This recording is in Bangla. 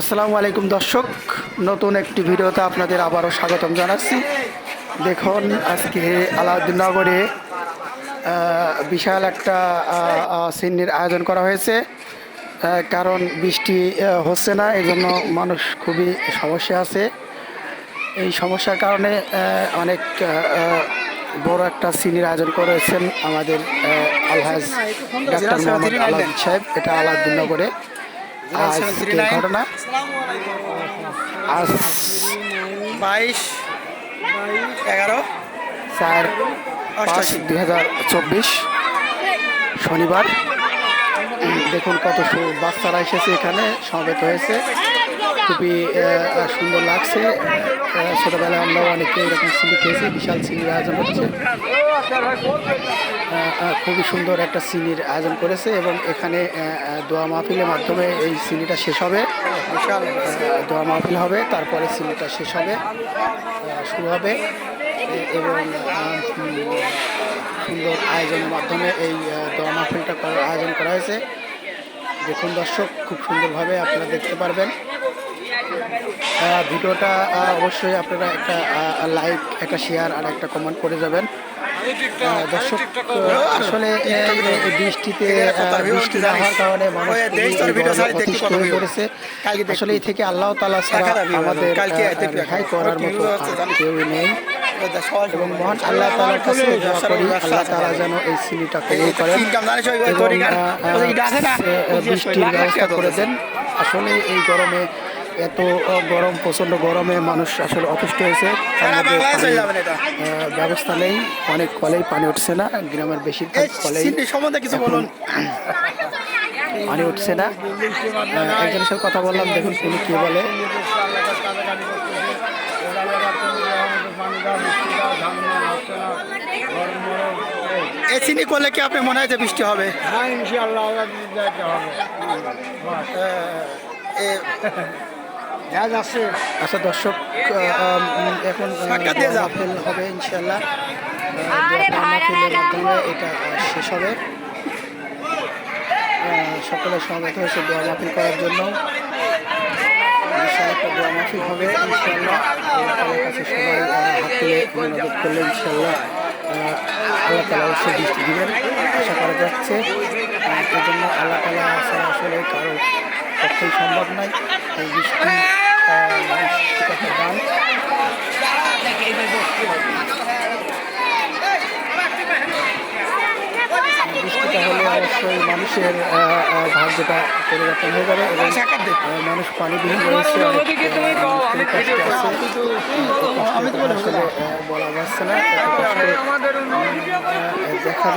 আসসালামু আলাইকুম দর্শক, নতুন একটি ভিডিওতে আপনাদের আবারও স্বাগতম জানাচ্ছি। দেখুন, আজকে আলাউদ্দিন নগরে বিশাল একটা সিন্নির আয়োজন করা হয়েছে। কারণ বৃষ্টি হচ্ছে না এই জন্য মানুষ খুবই সমস্যা আছে। এই সমস্যার কারণে অনেক বড় একটা সিনির আয়োজন করেছেন আমাদের আলহাজ ডাক্তার মোহাম্মদ আলাউদ্দিন সাহেব। এটা আলাউদ্দিন নগরে আজকের ঘটনা? বাইশ এগারো চার পাঁচ। দুই হাজার চব্বিশ শনিবার। দেখুন কত বাচ্চারা এসেছে এখানে সমবেত হয়েছে। খুবই সুন্দর লাগছে। ছোটবেলায় আমরাও অনেকে এরকম সিলি খেয়েছি বিশাল সিলির আয়োজন হচ্ছে। খুবই সুন্দর একটা সিনির আয়োজন করেছে এবং এখানে দোয়া মাহফিলের মাধ্যমে এই সিনিটা শেষ হবে। বিশাল দোয়া মাহফিল হবে, তারপরে সিনিটা শেষ হবে শুরু হবে। এবং সুন্দর আয়োজনের মাধ্যমে এই দোয়া মাহফিলটা করার আয়োজন করা হয়েছে। দেখুন দর্শক, খুব সুন্দরভাবে আপনারা দেখতে পারবেন। ভিডিওটা অবশ্যই আপনারা একটা লাইক, একটা শেয়ার আর একটা কমেন্ট করে যাবেন। দর্শক আসলে বৃষ্টিতে বৃষ্টি হওয়ার কারণে মানুষ অতিষ্ঠ হয়ে পড়েছে। আসলে এই থেকে আল্লাহ তালা ছাড়া আমাদের রেহাই করার মতো। কেউই নেই। এবং মহান আল্লাহ তালার কাছে দোয়া করি আল্লাহ তালা যেন এই সিলিটা কবুল করেন বৃষ্টির ব্যবস্থা করে দেন। আসলে এই গরমে এত গরম প্রচণ্ড গরমে মানুষ আসলে অতিষ্ঠ হয়েছে। ব্যবস্থা নেই অনেক কলেই পানি উঠছে না গ্রামের বেশিরভাগ কলেই সম্বন্ধে কিছু বলুন। পানি উঠছে না। একজনের সাথে কথা বললাম দেখুন তিনি কি বলে। এই সিন্নি করলে কি আপনি মনে হয় যে বৃষ্টি হবে? হ্যাঁ ইনশাআল্লাহ হবে। আচ্ছা দর্শক এখন। মাহফিল হবে ইনশাল্লাহ মাহফিলের মাধ্যমে এটা শেষ হবে। সকলে সমবেত হয়েছে দোয়া মাহফিল করার জন্য। একটা দোয়া মাহফিল হবে ইনশাল্লাহ আল্লাহ কাছে সবাই হাত তুলে মনোযোগ করলে ইনশাল্লাহ আল্লাহ তালা অবশ্যই দৃষ্টি দিবেন। আশা করা যাচ্ছে জন্য আল্লাহ তালা ছাড়া আসলে কারও পক্ষেই সম্ভব নয়। এই বৃষ্টি আহ, মানুষ একটা দান বৃষ্টিটা হলে অবশ্যই মানুষের ভাগ্যটা পরিবর্তন হয়ে যাবে এবং মানুষ পানিবিহীন রয়েছে বলা যাচ্ছে না দেখা যায়।